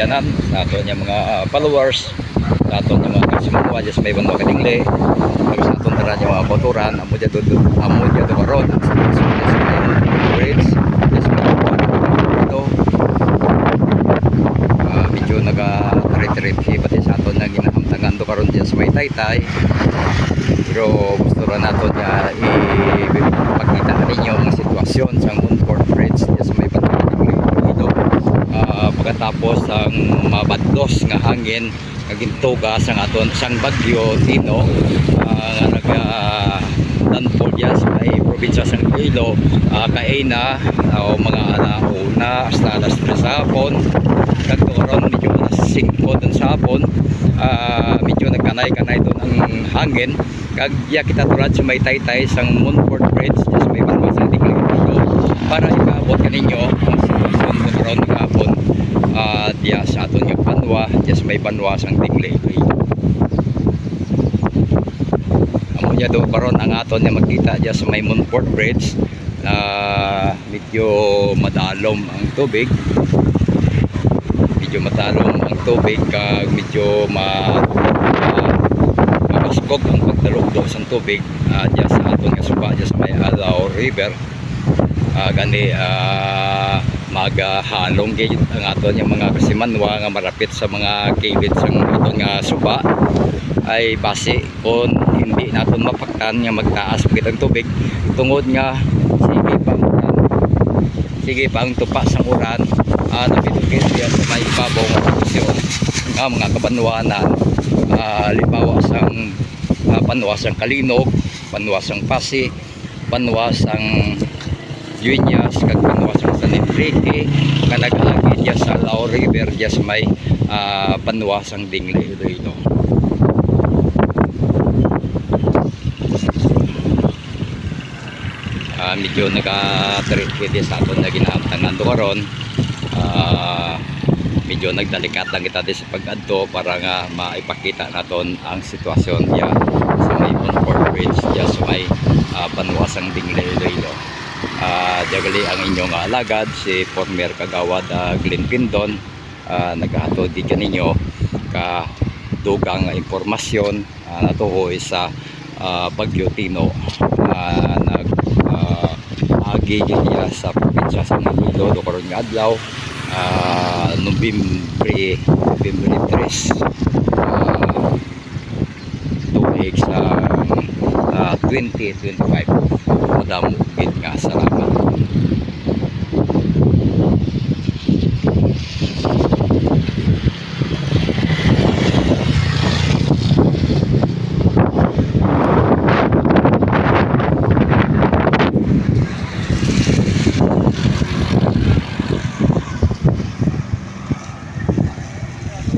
kabayanan, sa ato niya mga ah, followers, sa ato niya mga kasimuwa, just may banwa kadingli, kag sa aton tara niya mga botoran, amo dya do amo dya do karon, sa bridge, just may ito, Ah, pati sa aton na ginahamtangan do karon dyan sa may taytay, pero gusto rin nato niya ipakita ninyo ang sitwasyon sa Moonford Bridge niya sa may Bantalang ito. Ah, pagkatapos ang mabadlos nga hangin nagintuga sa aton sang bagyo Tino ah, nga naga landfall diya sa may probinsya sa Iloilo. Uh, kaina o mga alauna hasta alas 3 sa hapon. Karon medyo alas 5 dun sa hapon. Ah, medyo nagkanay-kanay doon ang hangin. Kag ya kita tulad sa may taytay sang Moonford Bridge sa may tingling dito para ikaabot kaninyo ang sitwasyon karon kahapon uh, diya sa aton yung banwa diya sa may banwa sang tingling amo niya do karon ang aton niya magkita diya sa may Moonford Bridge na medyo madalom ang tubig. Medyo matalong ang tubig kag medyo ma mabaskog ang pagdalugdog sa tubig uh, diya sa aton nga suba diya sa may Alao River. Uh, gani uh, magahalong gid ang aton nga mga kasimanwa nga marapit sa mga kilid sa aton nga suba. Ay base kung hindi naton mapaktan nga magtaas pagit ang tubig. Tungod nga sige pa sige pa ang tupa sa uran. Uh, napitugit diya sa may ibabaw nga posisyon nga mga kabanwanan. Uh, libawa sang uh, panwasang Kalinog panwasang Pasi panwasang Yunyas kag panwasang San Enrique nga nag-agi diya sa Lao River diya sa may uh, panwasang Dingley Iloilo uh, medyo naka-trip sa aton na ginaamtangan do karon Ah, medyo nagdalikat lang kita din sa pag-adto para nga maipakita naton ang sitwasyon diya sa may Montfort Bridge diya sa may uh, Banwasang Dingley Iloilo diyagali ang inyong alagad si former kagawad uh, Glenn Pindon. Uh, naghahatod di kaninyo ka dugang impormasyon uh, natuho sa uh, Bagyo Tino. Uh, nag uh, agi niya sa probinsya sa Magulo do karon nga adlaw. Uh, November November 3 uh, tuig sa uh, 2025 madamo gid nga sa